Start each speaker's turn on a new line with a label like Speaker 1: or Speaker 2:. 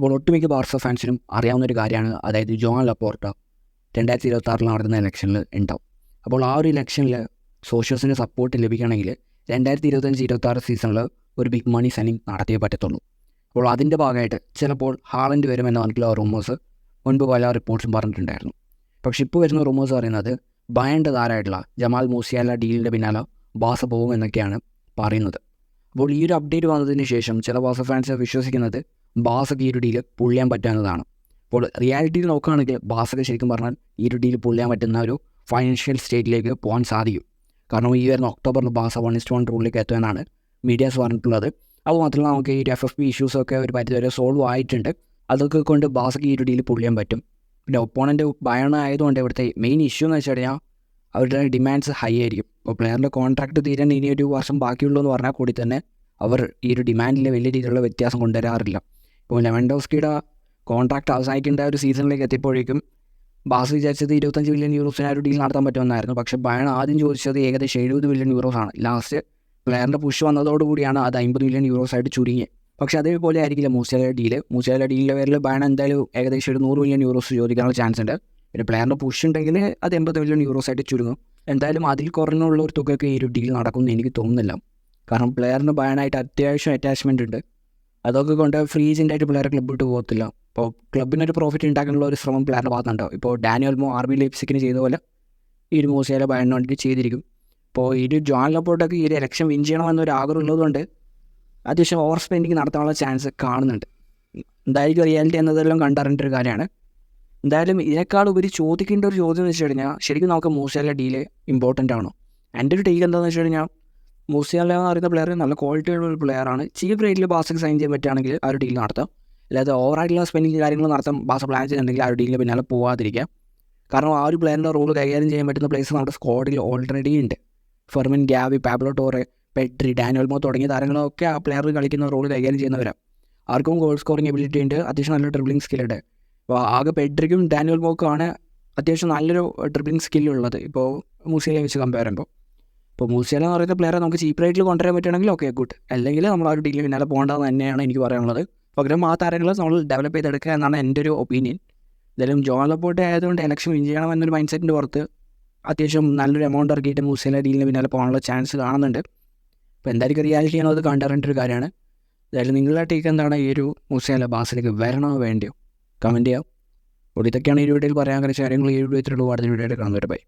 Speaker 1: അപ്പോൾ ഒട്ടുമിക്ക ബാർസ ഫാൻസിനും അറിയാവുന്ന ഒരു കാര്യമാണ് അതായത് ജോൺ ലപ്പോർട്ട രണ്ടായിരത്തി ഇരുപത്തി നടക്കുന്ന ഇലക്ഷനിൽ ഉണ്ടാവും. അപ്പോൾ ആ ഒരു ഇലക്ഷനിൽ സോഷ്യൽസിന്റെ സപ്പോർട്ട് ലഭിക്കണമെങ്കിൽ രണ്ടായിരത്തി ഇരുപത്തഞ്ച് ഇരുപത്തി ആറ് സീസണിൽ ഒരു ബിഗ് മണി സൈനിങ് നടത്തിയേ പറ്റത്തുള്ളൂ. അപ്പോൾ അതിന്റെ ഭാഗമായിട്ട് ചിലപ്പോൾ ഹാളൻഡ് വരുമെന്ന് പറഞ്ഞിട്ടുള്ള റൂമേഴ്സ് മുൻപ് പല റിപ്പോർട്ട്സും പറഞ്ഞിട്ടുണ്ടായിരുന്നു. പക്ഷേ ഇപ്പോൾ വരുന്ന റൂമേഴ്സ് പറയുന്നത് ബയന്റെ താരമായിട്ടുള്ള ജമാൽ മൂസിയാല ഡീലിന്റെ പിന്നാലെ ബാസ പോകും എന്നൊക്കെയാണ് പറയുന്നത്. അപ്പോൾ ഈ ഒരു അപ്ഡേറ്റ് വന്നതിന് ശേഷം ചില ബാസ ഫാൻസ് വിശ്വസിക്കുന്നത് ബാസക്ക് ഈ ഒരു ഡീൽ പുള്ളിയാൻ പറ്റാവുന്നതാണ് അപ്പോൾ റിയാലിറ്റിയിൽ നോക്കുകയാണെങ്കിൽ ബാസക്ക് ശരിക്കും പറഞ്ഞാൽ ഈ ഒരു ഡീൽ പുള്ളിയാൻ പറ്റുന്ന ഒരു ഫൈനാൻഷ്യൽ സ്റ്റേറ്റിലേക്ക് പോകാൻ സാധിക്കും. കാരണം ഈ വരുന്ന ഒക്ടോബറിൽ ബാസ വൺ ഇസ്റ്റ് വൺ റൂളിലേക്ക് എത്തുമെന്നാണ് മീഡിയാസ് പറഞ്ഞിട്ടുള്ളത്. അതുമാത്രമല്ല നമുക്ക് ഈ എഫ് എഫ് പി ഇഷ്യൂസൊക്കെ ഒരു പരിധിവരെ സോൾവ് ആയിട്ടുണ്ട്. അതൊക്കെ കൊണ്ട് ബാസക്ക് ഈ ഒരു ഡീൽ പുള്ളിയാൻ പറ്റും. പിന്നെ ഒപ്പോണന്റ് ബയണ ആയതുകൊണ്ട് ഇവിടുത്തെ മെയിൻ ഇഷ്യൂ എന്ന് വെച്ച് കഴിഞ്ഞാൽ അവരുടെ ഡിമാൻഡ്സ് ഹൈ ആയിരിക്കും. ഇപ്പോൾ പ്ലെയറിന്റെ കോൺട്രാക്ട് തീരാൻ ഇനി ഒരു വർഷം ബാക്കിയുള്ളൂ എന്ന് പറഞ്ഞാൽ കൂടി തന്നെ അവർ ഈ ഒരു ഡിമാൻഡിൽ വലിയ രീതിയിലുള്ള വ്യത്യാസം കൊണ്ടുവരാറില്ല. ഇപ്പോൾ ലെവൻഡോസ്കിയുടെ കോൺട്രാക്ട് അവസാനിക്കേണ്ട ഒരു സീസണിലേക്ക് എത്തിയപ്പോഴേക്കും ബാസ് വിചാരിച്ചത് ഇരുപത്തഞ്ച് മില്യൺ യൂറോസിന് ആ ഒരു ഡീൽ നടത്താൻ പറ്റുമെന്നായിരുന്നു. പക്ഷേ ബയൺ ആദ്യം ചോദിച്ചത് ഏകദേശം എഴുപത് മില്യൺ യൂറോസ് ആണ്. ലാസ്റ്റ് പ്ലെയറിന്റെ പുഷ് വന്നതോടുകൂടിയാണ് അത് അമ്പത് മില്യൺ യൂറോസ് ആയിട്ട് ചുരുങ്ങിയത്. പക്ഷേ അതേപോലെ ആയിരിക്കില്ല മൂസയുടെ ഡീൽ മൂസയുടെ ഡീലിന്റെ പേരിൽ ബയൺ എന്തായാലും ഏകദേശം ഒരു നൂറ് മില്യൺ യൂറോസ് ചോദിക്കാനുള്ള ചാൻസ് ഉണ്ട്. പിന്നെ പ്ലെയറിന്റെ പുഷ് ഉണ്ടെങ്കിൽ അത് എൺപത് മില്യൺ യൂറോസ് ആയിട്ട് ചുരുങ്ങും. എന്തായാലും അതിൽ കുറഞ്ഞുള്ള ഒരു തുകയ്ക്ക് ഈ ഒരു ഡീൽ നടക്കുമെന്ന് എനിക്ക് തോന്നുന്നില്ല. കാരണം പ്ലെയറിന് ബയണായിട്ട് അത്യാവശ്യം അറ്റാച്ച്മെന്റ് ഉണ്ട്. അതൊക്കെ കൊണ്ട് ഫ്രീ ഏജന്റായിട്ട് പ്ലെയർ ക്ലബ്ബ് വിട്ട് പോകത്തില്ല. അപ്പോൾ ക്ലബിനൊരു പ്രോഫിറ്റ് ഉണ്ടാക്കാനുള്ള ഒരു ശ്രമം പ്ലാൻ ഭാഗത്തുണ്ടാവും. ഇപ്പോൾ ഡാനിയൽ മോ ആർ ബി ലെപ്സിക്കിന് ചെയ്ത പോലെ ഈ ഒരു മൂസയിലെ ബയണിന് വേണ്ടി ചെയ്തിരിക്കും. അപ്പോൾ ഈ ഒരു ജോൺ ലപ്പോട്ടൊക്കെ ഈ ഒരു ഇലക്ഷൻ വിൻ ചെയ്യണമെന്നൊരു ആഗ്രഹം ഉള്ളതുകൊണ്ട് അത്യാവശ്യം ഓവർ സ്പെൻഡിങ് നടത്താനുള്ള ചാൻസ് കാണുന്നുണ്ട്. എന്തായിരിക്കും റിയാലിറ്റി എന്നതെല്ലാം കണ്ടറിയേണ്ട ഒരു കാര്യമാണ്. എന്തായാലും ഇതിനേക്കാൾ ഉപരി ചോദിക്കേണ്ട ഒരു ചോദ്യം എന്ന് വെച്ച് കഴിഞ്ഞാൽ ശരിക്കും നമുക്ക് മൂസയിലെ ഡീൽ ഇമ്പോർട്ടന്റ് ആണോ? എന്റെ ഒരു ടേക്ക് എന്താണെന്ന് വെച്ച് കഴിഞ്ഞാൽ മൂസിയാല എന്ന് പറയുന്ന പ്ലെയർ നല്ല ക്വാളിറ്റി ഉള്ള ഒരു പ്ലെയറാണ് ചീപ്പ് റേറ്റിൽ ബാസക്ക് സൈൻ ചെയ്യാൻ പറ്റുകയാണെങ്കിൽ ആ ഒരു ഡീൽ നടത്താം. അല്ലാതെ ഓവറായിട്ടുള്ള സ്പെൻഡിങ് കാര്യങ്ങൾ നടത്താം ബാസ പ്ലാൻ ചെയ്യുന്നുണ്ടെങ്കിൽ ആ ഒരു ഡീലിന് പിന്നാലെ പോകാതിരിക്കാം കാരണം ആ ഒരു പ്ലെയറിന്റെ റോൾ കൈകാര്യം ചെയ്യാൻ പറ്റുന്ന പ്ലേസ് നമ്മുടെ സ്ക്വാഡിൽ ഓൾറെഡി ഉണ്ട്. Fermin Gavi Pablo Torre Pedri Dani Olmo തുടങ്ങിയ താരങ്ങളൊക്കെ ആ പ്ലെയർ കളിക്കുന്ന റോൾ കൈകാര്യം ചെയ്യുന്നവരാണ് ആർക്കും ഗോൾ സ്കോറിംഗ് എബിലിറ്റി ഉണ്ട് അത്യാവശ്യം നല്ല ഡ്രിബ്ലിംഗ് സ്കില്ലുണ്ട് അപ്പോൾ ആകെ പെട്രിക്കും ഡാനിയൽ മോക്കുമാണ് അത്യാവശ്യം നല്ലൊരു ഡ്രിബ്ലിംഗ് സ്കില്ലുള്ളത് ഇപ്പോൾ മൂസിയലെ വെച്ച് കമ്പയർ ചെയ്യുമ്പോൾ ഇപ്പോൾ മൂസിയാല എന്ന് പറയുന്ന പ്ലെയറെ നമുക്ക് ചീപ്പ് റേറ്റിൽ കൊണ്ടുവരാൻ പറ്റുകയാണെങ്കിൽ ഓക്കെ ഗുഡ് അല്ലെങ്കിൽ നമ്മൾ ആ ഒരു ഡീലിൽ പിന്നാലെ പോകേണ്ടതെന്ന് തന്നെയാണ് എനിക്ക് പറയാനുള്ളത്. പകരം ആ താരങ്ങളെ നമ്മൾ ഡെവലപ്പ് ചെയ്തെടുക്കുക എന്നാണ് എന്റെ ഒരു ഒപ്പീനിയൻ എന്തായാലും ജോൺ ലപ്പോട്ടെ ആയതുകൊണ്ട് ഇലക്ഷൻ വിൻ ചെയ്യണം എന്നൊരു മൈൻഡ് സെറ്റിന്റെ പുറത്ത് അത്യാവശ്യം നല്ലൊരു എമൗണ്ട് ഇറക്കിയിട്ട് മൂസിയാല ഡീലിന് പിന്നാലെ പോകാനുള്ള ചാൻസ് കാണുന്നുണ്ട്. അപ്പോൾ എന്തായിരിക്കും റിയാലിറ്റി ആണോ അത് കണ്ടറിയേണ്ട ഒരു കാര്യമാണ്. എന്തായാലും നിങ്ങളുടെ ടേക്ക് എന്താണ് ഈ ഒരു മൂസിയാല ബാസിലേക്ക് വരണോ വേണ്ടിയോ? കമന്റ് ചെയ്യാം. അപ്പോൾ ഇതൊക്കെയാണ് ഈ വീഡിയോയിൽ പറയാൻ കാര്യങ്ങൾ ഈ വീഡിയോ ഇത്രയുള്ളൂ അടുത്ത വീഡിയോയിൽ കാണുന്നവരെ ബൈ